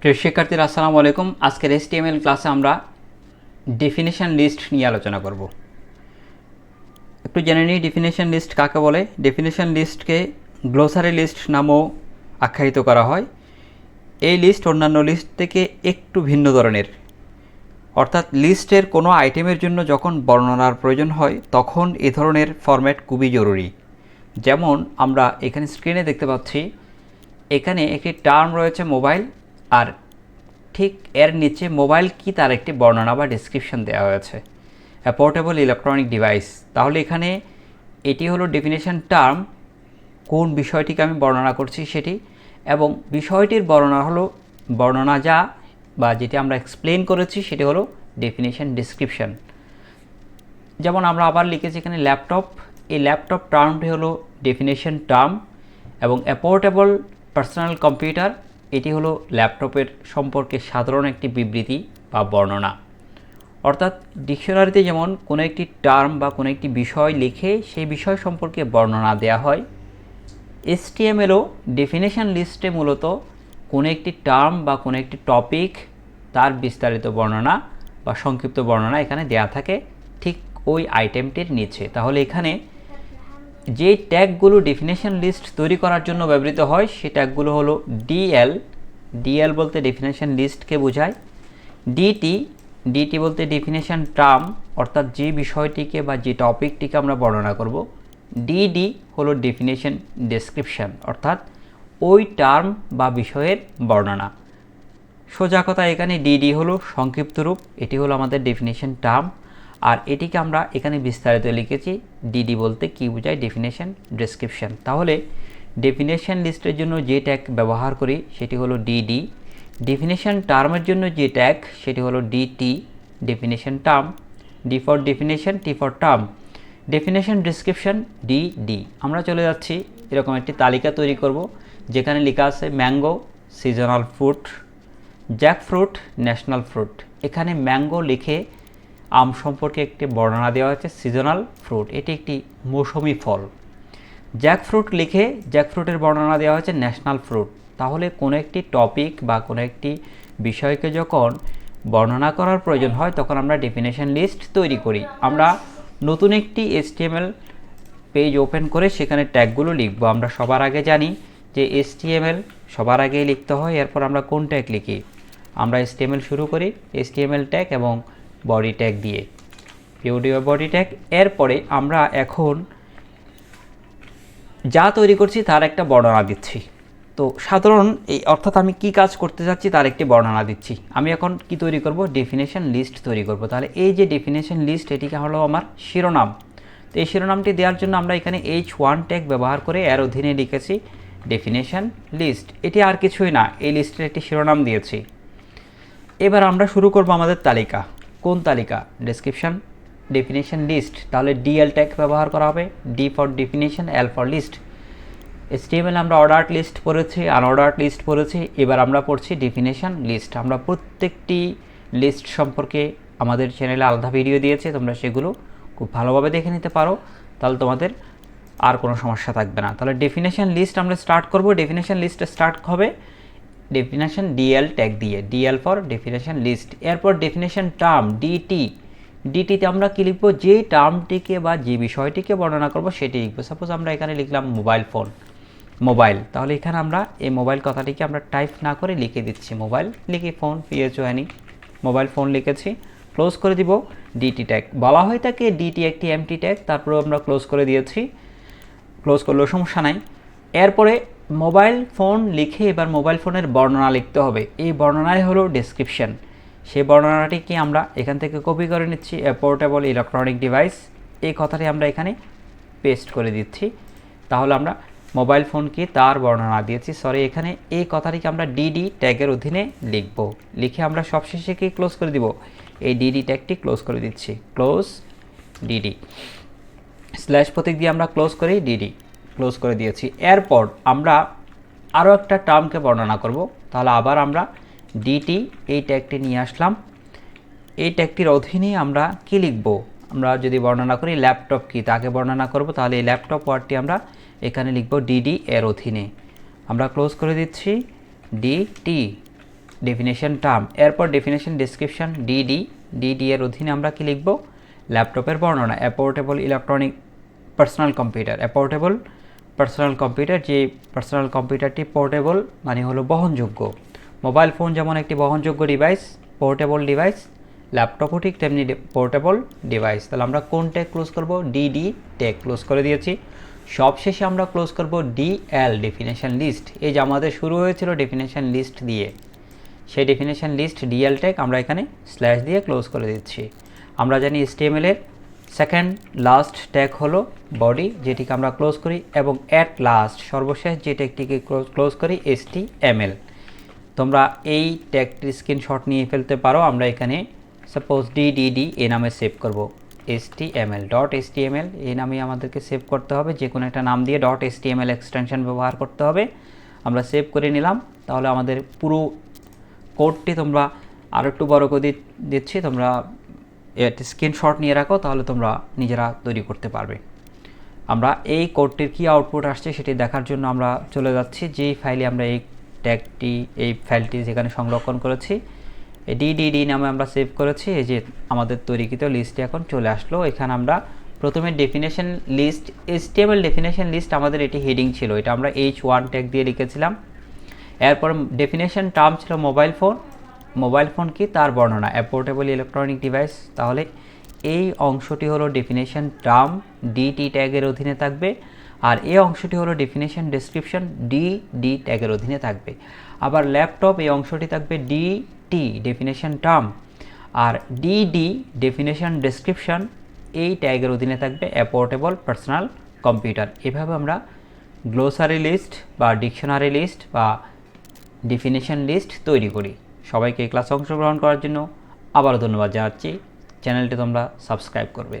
প্রিয় শিক্ষার্থীরা, আসসালামু আলাইকুম। আজকের এসটিএমএল ক্লাসে আমরা ডেফিনেশন লিস্ট নিয়ে আলোচনা করব। একটু জেনে নিই ডেফিনেশন লিস্ট কাকে বলে? ডেফিনেশন লিস্টকে গ্লোসারি লিস্ট নামও আখ্যায়িত করা হয়। এই লিস্ট অন্যান্য লিস্ট থেকে একটু ভিন্ন ধরনের। অর্থাৎ লিস্টের কোনো আইটেমের জন্য যখন বর্ণনার প্রয়োজন হয়, তখন এ ধরনের ফরম্যাট খুবই জরুরি। যেমন আমরা এখানে স্ক্রিনে দেখতে পাচ্ছি, এখানে একটি টার্ম রয়েছে মোবাইল আর ঠিক এর নিচে মোবাইল কি তার একটি বর্ণনা বা ডিসক্রিপশন দেওয়া হয়েছে? পোর্টেবল ইলেকট্রনিক ডিভাইস তাহলে এখানে এটি হলো ডেফিনেশন টার্ম কোন বিষয়টিকে আমি বর্ণনা করছি সেটি, এবং বিষয়টির বর্ণনা হলো, বর্ণনা যা বা যেটি আমরা এক্সপ্লেন করেছি সেটি হলো ডেফিনেশন ডিসক্রিপশন যেমন আমরা আবার লিখেছি এখানে ল্যাপটপ এই ল্যাপটপ টার্মটি হলো ডেফিনেশন টার্ম এবং অ্যাপোর্টেবল পার্সোনাল কম্পিউটার এটি হলো ল্যাপটপের সম্পর্কে সাধারণ একটি বিবৃতি বা বর্ণনা। অর্থাৎ ডিকশনারিতে যেমন কোনো একটি টার্ম বা কোনো একটি বিষয় লিখে সেই বিষয় সম্পর্কে বর্ণনা দেওয়া হয়, এসটিএমএলও ডেফিনেশন লিস্টে মূলত কোনো একটি টার্ম বা কোনো একটি টপিক তার বিস্তারিত বর্ণনা বা সংক্ষিপ্ত বর্ণনা এখানে দেয়া থাকে ঠিক ওই আইটেমটির নিচে। তাহলে এখানে যে ট্যাগগুলো ডেফিনেশন লিস্ট তৈরি করার জন্য ব্যবহৃত হয় সেই ট্যাগগুলো হলো ডিএল ডিএল বলতে ডেফিনেশন লিস্টকে বোঝায় ডিটি ডিটি বলতে ডেফিনেশন টার্ম অর্থাৎ যে বিষয়টিকে বা যে টপিকটিকে আমরা বর্ণনা করব ডিডি হলো ডেফিনেশন ডেসক্রিপশন অর্থাৎ ওই টার্ম বা বিষয়ের বর্ণনা। সোজা কথা এখানে ডিডি হলো সংক্ষিপ্ত রূপ, এটি হলো আমাদের ডেফিনেশন টার্ম আর এটিকে আমরা এখানে বিস্তারিত লিখেছি ডিডি বলতে কি বোঝায় ডেফিনেশন ডেসক্রিপশন তাহলে ডেফিনেশন লিস্টের জন্য যে ট্যাগ ব্যবহার করি, সেটি হলো ডিডি ডেফিনেশন টার্মের জন্য যে ট্যাগ সেটি হলো DT definition term D for definition T for term definition description DD আমরা চলে যাচ্ছি, এরকম একটি তালিকা তৈরি করব, যেখানে লেখা আছে mango seasonal fruit jackfruit national fruit এখানে ম্যাঙ্গো লিখে আম সম্পর্কে একটি বর্ণনা দেওয়া হয়েছে সিজনাল ফ্রুট এটি একটি মৌসুমি ফল। জ্যাকফ্রুট লিখে জ্যাকফ্রুটের বর্ণনা দেওয়া হয়েছে ন্যাশনাল ফ্রুট তাহলে কোনো একটি টপিক বা কোনো একটি বিষয়কে যখন বর্ণনা করার প্রয়োজন হয়, তখন আমরা ডেফিনেশন লিস্ট তৈরি করি। আমরা নতুন একটি এসটিএমএল পেজ ওপেন করে সেখানে ট্যাগগুলো লিখব। আমরা সবার আগে জানি যে এসটিএমএল সবার আগেই লিখতে হয়, এরপর আমরা কোন ট্যাগ লিখি। আমরা এসটিএমএল শুরু করি এসটিএমএল ট্যাগ এবং বডি ট্যাগ দিয়ে। পিওডিও বডি ট্যাগ এরপরে আমরা এখন যা তৈরি করছি তার একটা বর্ণনা দিচ্ছি। তো সাধারণ এই অর্থাৎ আমি কি কাজ করতে যাচ্ছি তার একটি বর্ণনা দিচ্ছি। আমি এখন কি তৈরি করব? ডেফিনেশন লিস্ট তৈরি করব। তাহলে এই যে ডেফিনেশন লিস্ট এটিকে হলো আমার শিরোনাম। তো এই শিরোনামটি দেওয়ার জন্য আমরা এখানে এইচ ওয়ান ট্যাগ ব্যবহার করে এর অধীনে লিখেছি ডেফিনেশন লিস্ট এটি আর কিছুই না, এই লিস্টের একটি শিরোনাম দিয়েছি। এবার আমরা শুরু করব আমাদের তালিকা। কোন তালিকা? ডেসক্রিপশন ডেফিনেশন লিস্ট তাহলে ডিএল ট্যাগ ব্যবহার করা হবে। D for definition L for list HTML আমরা অর্ডার লিস্ট পড়েছি আনঅর্ডার লিস্ট পড়েছি, এবার আমরা পড়ছি ডেফিনেশন লিস্ট আমরা প্রত্যেকটি লিস্ট সম্পর্কে আমাদের চ্যানেলে আলাদা ভিডিও দিয়েছে, তোমরা সেগুলো খুব ভালোভাবে দেখে নিতে পারো। তাহলে তোমাদের আর কোনো সমস্যা থাকবে না। তাহলে ডেফিনেশন লিস্ট আমরা স্টার্ট করব। ডেফিনেশন লিস্ট স্টার্ট হবে। ডেফিনেশন ডিএল ট্যাগ দিয়ে ডিএল ফর ডেফিনেশন লিস্ট এরপর ডেফিনেশন টার্ম ডিটি ডিটিতে আমরা কী লিখব? যে টার্মটিকে বা যে বিষয়টিকে বর্ণনা করব, সেটি লিখব। সাপোজ আমরা এখানে লিখলাম মোবাইল ফোন মোবাইল তাহলে এখানে আমরা এই মোবাইল কথাটিকে আমরা টাইপ না করে লিখে দিচ্ছি। মোবাইল লিখি ফোন পিএচওয়ানি মোবাইল ফোন লিখেছি ক্লোজ করে দিব ডিটি ট্যাগ বলা হয় তাকে ডিটি একটি এমটি ট্যাগ তারপরেও আমরা ক্লোজ করে দিয়েছি। ক্লোজ করলেও সমস্যা নাই। এরপরে মোবাইল ফোন লিখে এবার মোবাইল ফোনের বর্ণনা লিখতে হবে। এই বর্ণনাই হলো ডেসক্রিপশন সেই বর্ণনাটিকে আমরা এখান থেকে কপি করে নিচ্ছি পোর্টেবল ইলেকট্রনিক ডিভাইস এই কথাটি আমরা এখানে পেস্ট করে দিচ্ছি। তাহলে আমরা মোবাইল ফোনকে তার বর্ণনা দিয়েছি। সরি এখানে এই কথাটিকে আমরা ডিডি ট্যাগের অধীনে লিখব। লিখে আমরা সবশেষে কি ক্লোজ করে দিব? এই ডিডি ট্যাগটি ক্লোজ করে দিচ্ছি। ক্লোজ ডিডি স্ল্যাশ প্রতীক দিয়ে আমরা ক্লোজ করি ডিডি ক্লোজ করে দিয়েছি। এরপর আমরা আরও একটা টার্মকে বর্ণনা করব। তাহলে আবার আমরা ডিটি এই ট্যাগটি নিয়ে আসলাম। এই ট্যাগটির অধীনে আমরা কি লিখব? আমরা যদি বর্ণনা করি ল্যাপটপ কি তাকে বর্ণনা করব। তাহলে এই ল্যাপটপ ওয়ার্ডটি আমরা এখানে লিখব ডিডি এর অধীনে। আমরা ক্লোজ করে দিচ্ছি ডিটি ডেফিনেশন টার্ম এরপর ডেফিনেশন ডেসক্রিপশন ডিডি ডিডি এর অধীনে আমরা কি লিখব? ল্যাপটপের বর্ণনা। A portable electronic personal computer a portable personal computer যে পার্সোনাল কম্পিউটারটি পোর্টেবল মানে হলো বহনযোগ্য। মোবাইল ফোন যেমন একটি বহনযোগ্য ডিভাইস পোর্টেবল ডিভাইস ল্যাপটপও ঠিক তেমনি পোর্টেবল ডিভাইস তাহলে আমরা কোন ট্যাগ ক্লোজ করব? ডিডি ট্যাগ ক্লোজ করে দিয়েছি। সবশেষে আমরা ক্লোজ করব ডিএল ডেফিনেশন লিস্ট এই যে আমাদের শুরু হয়েছিল ডেফিনেশন লিস্ট দিয়ে। সেই ডেফিনেশন লিস্ট ডিএল ট্যাগ আমরা এখানে স্ল্যাশ দিয়ে ক্লোজ করে দিচ্ছি। আমরা জানি এর সেকেন্ড লাস্ট ট্যাগ হলো বডি যেটিকে আমরা ক্লোজ করি, এবং অ্যাট লাস্ট সর্বশেষ যে ট্যাগটিকে ক্লোজ করি HTML তোমরা এই ট্যাগটির স্ক্রিনশট নিয়ে ফেলতে পারো, আমরা এখানে সাপোজ ডিডিডি এ নামে সেভ করব। HTML ডট HTML এই নামে আমাদেরকে সেভ করতে হবে। যে কোনো একটা নাম দিয়ে ডট HTML এক্সটেনশন ব্যবহার করতে হবে। আমরা সেভ করে নিলাম। তাহলে আমাদের পুরো কোডটি তোমরা আরও একটু বড় করে দিচ্ছি। তোমরা স্ক্রিনশট নিয়ে রাখো, তাহলে তোমরা নিজেরা তৈরি করতে পারবে। আমরা এই কোডটির কী আউটপুট আসছে সেটি দেখার জন্য আমরা চলে যাচ্ছি। যেই ফাইলে আমরা এই ট্যাগটি এই ফাইলটি যেখানে সংরক্ষণ করেছি ডিডিডি নামে আমরা সেভ করেছি। এই যে আমাদের তৈরিকৃত লিস্টে এখন চলে আসলো। এখানে আমরা প্রথমে definition list HTML definition list আমাদের এটি হেডিং ছিল। এটা আমরা এইচ ওয়ান ট্যাগ দিয়ে লিখেছিলাম। এরপর ডেফিনেশন টার্ম ছিল মোবাইল ফোন মোবাইল ফোন কি তার বর্ণনা? অ্যাপোর্টেবল ইলেকট্রনিক ডিভাইস তাহলে এই অংশটি হলো ডেফিনেশন টার্ম ডিটি ট্যাগের অধীনে থাকবে, আর এই অংশটি হলো ডেফিনেশন ডেসক্রিপশন ডি ডি ট্যাগের অধীনে থাকবে। আবার ল্যাপটপ এই অংশটি থাকবে ডি টি ডেফিনেশন টার্ম আর ডিডি ডেফিনেশন ডেসক্রিপশন এই ট্যাগের অধীনে থাকবে অ্যাপোর্টেবল পার্সোনাল কম্পিউটার এভাবে আমরা গ্লোসারি লিস্ট বা ডিকশনারি লিস্ট বা ডেফিনেশন লিস্ট তৈরি করি। সবাইকে ক্লাসে অংশগ্রহণ করার জন্য আবারও ধন্যবাদ জানাচ্ছি। চ্যানেলটি তোমরা সাবস্ক্রাইব করবে।